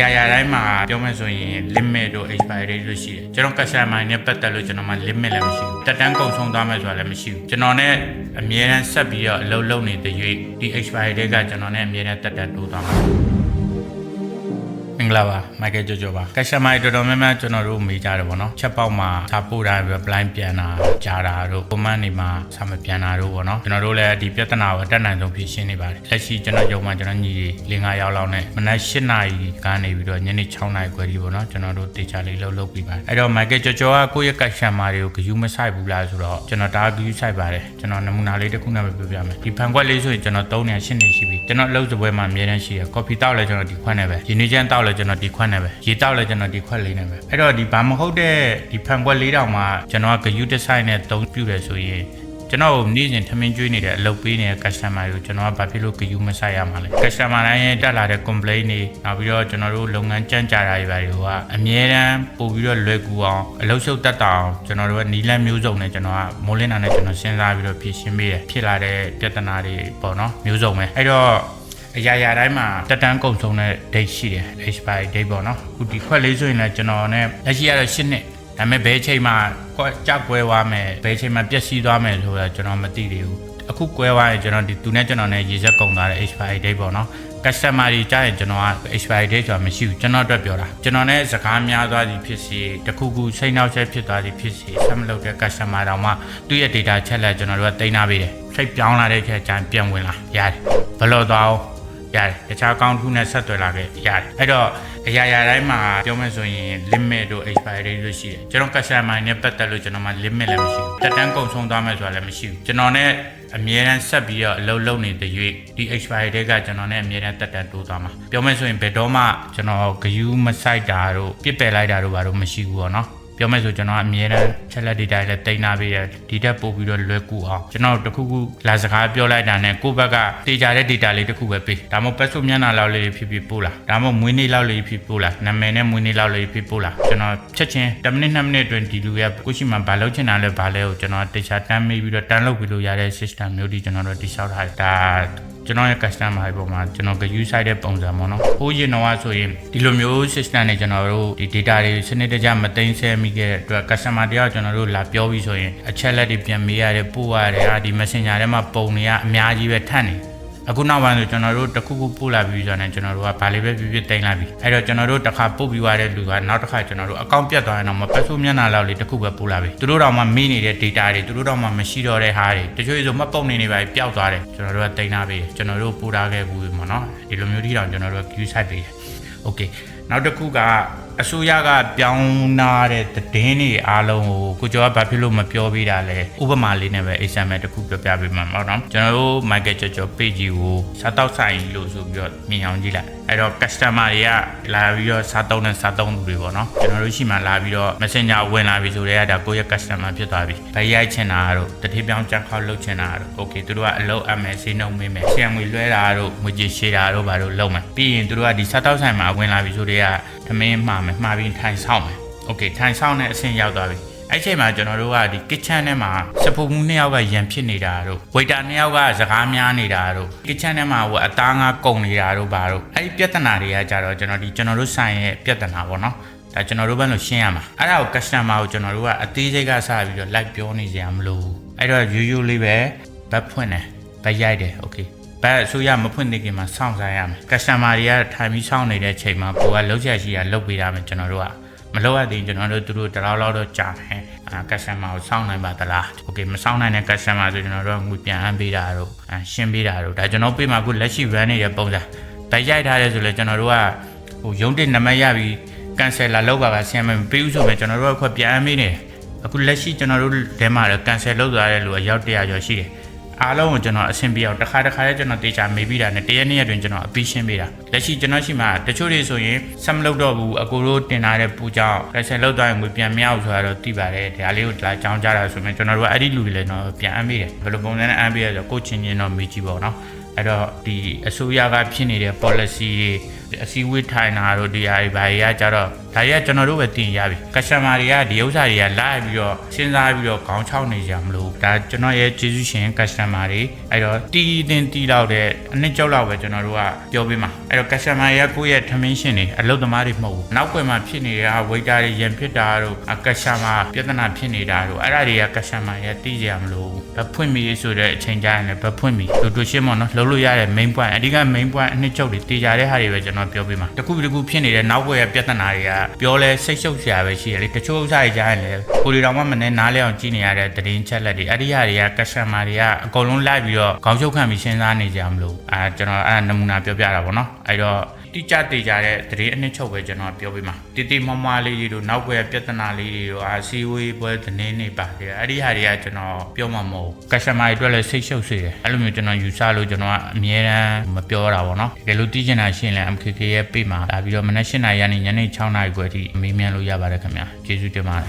ရာရာတိုင်းမှာပြောမယ်ဆိုရင် limit တို့ expiry date တို့ရှိတယ်ကျွန်တော် customer နဲ့ပတ်သက်လို့ကျွန်တော်မှ limit လည်းမရှိဘူးတက်တန်းကုန်ဆုံးသွားမယ်ဆိုတာလည်းမရှိဘူးကျွန်တော်နဲ့အမြဲတမ်းဆက်ပြီးတော့အလုပ်လုပ်နေတဲ့ရွေးဒီ expiry date ကကျွန်တော်နဲ့အမြဲတမ်းတက်တန်းတိုးသွားမှာ မင်္ဂလာပါမိုက်ကယ်ကြောကြောပါကက်ရှမိုင်တော်တော်များများကျွန်တော်တို့မေးကြတယ်ဗောနော်ချက်ပေါက်မှာစာပို့တာပဲ blind ပြန်တာကြားတာတို့ comment တွေမှာစာမပြန်တာတို့ဗောနော်ကျွန်တော်တို့လည်းဒီပြဿနာကိုအတက်နိုင်ဆုံးဖြေရှင်းနေပါတယ်လက်ရှိကျွန်တော်ရုံမှာကျွန်တော်ညီတွေ၄၅ရောက်လောက်နဲ့မနက်၈နာရီကနေပြီးတော့ညနေ6နာရီခွဲဒီဗောနော်ကျွန်တော်တို့တေချာလေးလှုပ်လှုပ်ပြီးပါတယ်အဲ့တော့မိုက်ကယ်ကြောကြောကကိုယ့်ရဲ့ကက်ရှမိုင်တွေကိုဂယူးမဆိုင်ဘူးလားဆိုတော့ကျွန်တော်ဒါဂယူးဆိုင်ပါတယ်ကျွန်တော်နမူနာလေးတစ်ခုနဲ့ပဲပြောပြမယ်ဒီဖန်ခွက်လေးဆိုရင်ကျွန်တော်3နေ8နေရှိပြီကျွန်တော်အလုပ်စပွဲမှာအများတန်းရှိရကော်ဖီတောက်လဲကျွန်တော်ဒီခွက်နဲ့ပဲရင်းနှီးချမ်းတောက်လဲကျွန်တော်ဒီခွက်နဲ့ပဲရေတောက်လဲကျွန်တော်ဒီခွက်လေးနဲ့ပဲအဲ့တော့ဒီဘာမဟုတ်တဲ့ဒီဖန်ခွက်လေးတောင်မှကျွန်တော်ကဂယူးတစ်ဆိုင်နဲ့သုံးပြတယ်ဆိုရင်ကျွန်တော်နေ့စဉ်ထမင်းကျွေးနေတဲ့အလုပ်ပေးနေတဲ့ customer တွေကိုကျွန်တော်ကဘာဖြစ်လို့ဂယူးမဆိုင်ရမှာလဲ customer တိုင်းရဲ့တက်လာတဲ့ complaint တွေနောက်ပြီးတော့ကျွန်တော်တို့လုပ်ငန်းကြမ်းကြာတာတွေပါတွေကအမြဲတမ်းပို့ပြီးတော့လွယ်ကူအောင်အလုပ်ရှုပ်တတ်တာအောင်ကျွန်တော်တို့ကနီလန်းမျိုးစုံနဲ့ကျွန်တော်ကမိုးလင်းတာနဲ့ကျွန်တော်စဉ်းစားပြီးတော့ဖြည့်ရှင်းပေးတယ်ဖြစ်လာတဲ့ပြဿနာတွေပေါ့နော်မျိုးစုံပဲအဲ့တော့ အရာရာတိုင်းမှာတက်တန်းကုန်ဆုံးတဲ့ date ရှိတယ် expiry date ပေါ့နော်အခုဒီခွက်လေးဆိုရင်လည်းကျွန်တော်နဲ့လက်ရှိရတော့8နှစ်ဒါပေမဲ့ဘယ်အချိန်မှာကွက်ကြောက်ကွဲသွားမယ်ဘယ်အချိန်မှာပျက်စီးသွားမယ်ဆိုတာကျွန်တော်မသိသေးဘူးအခုကွဲသွားရင်ကျွန်တော်ဒီသူနဲ့ကျွန်တော်နဲ့ရေစက်ကုန်သွားတဲ့ expiry date ပေါ့နော် customer တွေကြားရင်ကျွန်တော်က expiry date ဆိုတာမရှိဘူးကျွန်တော်အတွက်ပြောတာကျွန်တော်နဲ့စကားများသွားသည်ဖြစ်စီတခုခုစိတ်နှောက်ချက်ဖြစ်သွားသည်ဖြစ်စီဆက်မလုပ်တဲ့ customer တောင်မှသူ့ရဲ့ data ချက်လက်ကျွန်တော်တို့ကတင်ထားပေးတယ်စိတ်ပြောင်းလာတဲ့ချက်ကျန်ပြန်ဝင်လာရတယ်ဘယ်လိုတော့ ရတယ်တခြားအကောင့်တစ်ခုနဲ့ဆက်သွယ်လာခဲ့ရတယ်အဲ့တော့အရာရာတိုင်းမှာပြောမယ်ဆိုရင် limit တို့ expiry date တို့ရှိတယ်ကျွန်တော် customer နဲ့ပတ်သက်လို့ကျွန်တော်မှ limit လည်းမရှိဘူးတက်တန်းကုန်ဆုံးသွားမယ်ဆိုတာလည်းမရှိဘူးကျွန်တော်နဲ့အမြဲတမ်းဆက်ပြီးတော့အလုပ်လုပ်နေတဲ့ရွေးဒီ expiry date ကကျွန်တော်နဲ့အမြဲတမ်းတက်တန်းတိုးသွားမှာပြောမယ်ဆိုရင်ဘယ်တော့မှကျွန်တော်ဂယူးမဆိုင်တာတို့ပြစ်ပယ်လိုက်တာတို့ဘာလို့မရှိဘူးပေါ့နော် ပြောမယ်ဆိုကျွန်တော်အမြဲတမ်းချက်လက် data လည်းတိန်းနာပေးတယ်ဒီတက်ပို့ပြီးတော့လွယ်ကူအောင်ကျွန်တော်တခုခုလာစကားပြောလိုက်တာနဲ့ကိုယ့်ဘက်ကတေချာတဲ့ data လေးတခုပဲပေးဒါမှမဟုတ် password မျက်နှာလောက်လေးဖြစ်ဖြစ်ပို့လာဒါမှမဟုတ်မွေးနေ့လောက်လေးဖြစ်ပို့လာနာမည်နဲ့မွေးနေ့လောက်လေးဖြစ်ပို့လာကျွန်တော်ချက်ချင်း10မိနစ်2မိနစ်အတွင်းဒီလူရဲ့ကိုရှိမှဘာလုပ်ချင်တာလဲဘာလဲကိုကျွန်တော်တေချာတန်းမေးပြီးတော့တန်းလုပ်ပြီးလို့ရတဲ့ system မျိုးဒီကျွန်တော်တို့တိစောက်ထားတယ်ဒါ ကျွန်တော်ရဲ့ customer တွေပေါ်မှာကျွန်တော်က use site တဲ့ပုံစံပေါ့နော်။ဟိုးရင်တော့ဆိုရင်ဒီလိုမျိုး system တွေကျွန်တော်တို့ဒီ data တွေစနစ်တကျမသိမ်းဆည်းမိခဲ့တဲ့အတွက် customer တယောက်ကျွန်တော်တို့လာပြောပြီးဆိုရင်အချက်လက်တွေပြန်မေးရတယ်ပို့ရတယ်အာဒီ messenger ထဲမှာပုံတွေကအများကြီးပဲထပ်နေ အခုနောက်ပိုင်းဆိုကျွန်တော်တို့တစ်ခုခုပို့လာပြီးဆိုတော့ကျွန်တော်တို့ကဗာလေးပဲပြပြတင်လာပြီအဲ့တော့ကျွန်တော်တို့တစ်ခါပို့ပြီးသွားတဲ့လူကနောက်တစ်ခါကျွန်တော်တို့အကောင့်ပြတ်သွားရင်တော့မပတ်ဆိုးမျက်နှာလောက်လေးတစ်ခုပဲပို့လာပြီသူတို့တော့မှမေးနေတဲ့ data တွေသူတို့တော့မှမရှိတော့တဲ့ဟာတွေတချို့ဆိုမှတ်ပုံနေနေပါပျောက်သွားတယ်ကျွန်တော်တို့ကတင်လာပြီကျွန်တော်တို့ပို့ထားခဲ့ဘူးပေါ့နော်ဒီလိုမျိုးထိတောင်ကျွန်တော်တို့က queue site ပေးတယ် okay နောက်တစ်ခုကအစိုးရကပြောင်းနာတဲ့သတင်းတွေအားလုံးကိုကိုကျော်ကဘာဖြစ်လို့မပြောပေးတာလဲဥပမာလေးနဲ့ပဲ example တစ်ခုပြောပြပေးမှာပေါ့နော်ကျွန်တော်တို့ Michael ကျော်ကျော် page ကြီးကိုစားတောက်ဆိုင်လို့ဆိုပြီးတော့မြင်အောင်ကြည့်လိုက်အဲ့တော့ customer တွေကလာပြီးတော့စားတောက်နဲ့စားတောက်သူတွေပေါ့နော်ကျွန်တော်တို့ရှိမှလာပြီးတော့ messenger ဝင်လာပြီဆိုတော့ဒါကိုယ့်ရဲ့ customer ဖြစ်သွားပြီဗရိုက်ချင်တာတို့တတိပြောင်းကြက်ခေါက်လုပ်ချင်တာတို့ okay သူတို့ကအလုပ်အမယ်စေးနှုံမေးမယ်ဆံငွေလွှဲတာတို့ငွေကြေးရှေးတာတို့ဘာလို့လုပ်မယ်ပြီးရင်သူတို့ကဒီစားတောက်ဆိုင်မှာဝင်လာပြီဆိုတော့သမင်းမှာမယ်မှာပြီးထိုင်ဆောင်မယ်။ Okay ထိုင်ဆောင်တဲ့အဆင့်ရောက်သွားပြီ။အဲ့ချိန်မှာကျွန်တော်တို့ကဒီ kitchen ထဲမှာစပူမှုနှစ်ယောက်ကရန်ဖြစ်နေတာတို့ waiter နှစ်ယောက်ကစကားများနေတာတို့ kitchen ထဲမှာဟိုအသားငါကုန်နေတာတို့ဘာတို့အဲ့ဒီပြဿနာတွေကကြတော့ကျွန်တော်ဒီကျွန်တော်တို့ဆိုင်ရဲ့ပြဿနာပေါ့နော်။ဒါကျွန်တော်တို့ဘက်လို့ရှင်းရမှာ။အဲ့ဒါကို customer ကိုကျွန်တော်တို့ကအသေးစိတ်ကစပြီးတော့ like ပြောနေကြရမလို့။အဲ့တော့ရိုးရိုးလေးပဲဘတ်ဖွင့်တယ်။ဘတ်ရိုက်တယ်။ Okay ဘတ်အစိုးရမဖွင့်နေခင်မှာစောင့်စားရမယ်။ customer တွေကထိုင်ပြီးစောင့်နေတဲ့ချိန်မှာကိုကလုံးချက်ရှိရလုတ်ပေးရမယ်ကျွန်တော်တို့ကမလုတ်ရသေးကျွန်တော်တို့သူတို့တလောက်လောက်တော့ကြာတယ်အာ customer ကိုစောင့်နိုင်ပါသလား။ Okay မစောင့်နိုင်တဲ့ customer ဆိုကျွန်တော်တို့ကငွေပြန်အမ်းပေးတာတို့အရှင်းပေးတာတို့ဒါကျွန်တော်ပေးမှာအခုလက်ရှိ run နေတဲ့ပုံစံဘတ်ရိုက်ထားတယ်ဆိုလဲကျွန်တော်တို့ကဟိုရုံးတင်နံပါတ်ရပြီး cancel လာလောက်ပါကဆင်မပေးဘူးဆိုရင်ကျွန်တော်တို့ကခွက်ပြန်အမ်းပေးနေတယ်။အခုလက်ရှိကျွန်တော်တို့ထဲမှာလည်း cancel လုပ်သွားတဲ့လူအယောက်100ကျော်ရှိတယ်။ အားလုံးကိုကျွန်တော်အဆင်ပြေအောင်တစ်ခါတစ်ခါလေးကျွန်တော်တေချာမေးပြီးတာနဲ့တရက်နေ့ရက်တွင်ကျွန်တော်အပြီးရှင်းပေးတာလက်ရှိကျွန်တော်ရှိမှတချို့တွေဆိုရင်ဆက်မလုပ်တော့ဘူးအကိုတို့တင်လာတဲ့ပူကြောင့်ကက်ဆယ်လောက်သွားရင်ငွေပြန်မရဘူးဆိုတာတော့သိပါတယ်ဒါလေးကိုလာကြောင်းကြတာဆိုရင်ကျွန်တော်တို့ကအဲ့ဒီလူတွေလည်းတော့ပြန်အမ်းပေးတယ်ဘယ်လိုပုံစံနဲ့အမ်းပေးရဆိုကိုချင်းချင်းတော့မေးကြည့်ပါဦးနော်အဲ့တော့ဒီအစိုးရကဖြစ်နေတဲ့ policy တွေအစည်းအဝေးထိုင်တာတို့ဒီဟာတွေဘာတွေကကြတော့ဒါတွေကကျွန်တော်တို့ပဲတင်ရပြီ customer တွေကဒီဥစ္စာတွေကလာပြီးတော့စဉ်းစားပြီးတော့ခေါင်းချောက်နေကြမလို့ဒါကျွန်တော်ရဲ့ကျေးဇူးရှင် customer တွေအဲ့တော့တီးတင်တီးတော့တဲ့အနှစ်ကျောက်လောက်ပဲကျွန်တော်တို့ကပြောပေးမှာအဲ့တော့ customer တွေကကိုယ့်ရဲ့ training ရှင်တွေအလုပ်သမားတွေမဟုတ်ဘူးနောက်ွယ်မှာဖြစ်နေတဲ့ waiter တွေရန်ဖြစ်တာတို့ customer ပြဿနာဖြစ်နေတာတို့အဲ့ဒါတွေက customer တွေကတီးကြမလို့ ဘဖွင့်ပြီးဆိုတဲ့အချိန်ကျရင်လည်းဘဖွင့်ပြီးတို့တို့ရှင်းမနော်လုံးလို့ရတဲ့ main point အဓိက main point အနှစ်ချုပ်တွေတေးကြတဲ့ဟာတွေပဲကျွန်တော်ပြောပေးမှာတခုပြီးတခုဖြစ်နေတဲ့နောက်ွယ်ရဲ့ပြဿနာတွေကပြောလဲစိတ်ရှုပ်စရာပဲရှိတယ်လေတချို့ဥစ္စာတွေကြားရင်လည်းကိုရီတော်မှမနဲ့နားလဲအောင်ကြည့်နေရတဲ့သတင်းချက်လက်တွေအဲ့ဒီဟာတွေက customer တွေကအကုန်လုံးလိုက်ပြီးတော့ခေါင်းချုပ်ခံပြီးစဉ်းစားနေကြမလို့အာကျွန်တော်အဲ့ဒါနမူနာပြောပြတာပေါ့နော်အဲ့တော့ တိကျတေချာတဲ့သတင်းအနှစ်ချုပ်ပဲကျွန်တော်ပြောပြမှာတိတိမမလေးတွေတို့နောက်ွယ်ပြဿနာလေးတွေတို့အာစီဝေးပွဲသတင်းတွေပါတယ်အဲ့ဒီဟာတွေကကျွန်တော်ပြောမှာမဟုတ် customer တွေအတွက်လည်းစိတ်ရှုပ်စေတယ်အဲ့လိုမျိုးကျွန်တော်ယူဆလို့ကျွန်တော်ကအမြဲတမ်းမပြောတာပေါ့နော်တကယ်လို့သိချင်တာရှိရင်လည်း MKK ရဲ့ page မှာလာပြီးတော့မနက်၈နာရီကနေညနေ6နာရီခွဲထိမေးမြန်းလို့ရပါတယ်ခင်ဗျာကျေးဇူးတင်ပါတယ်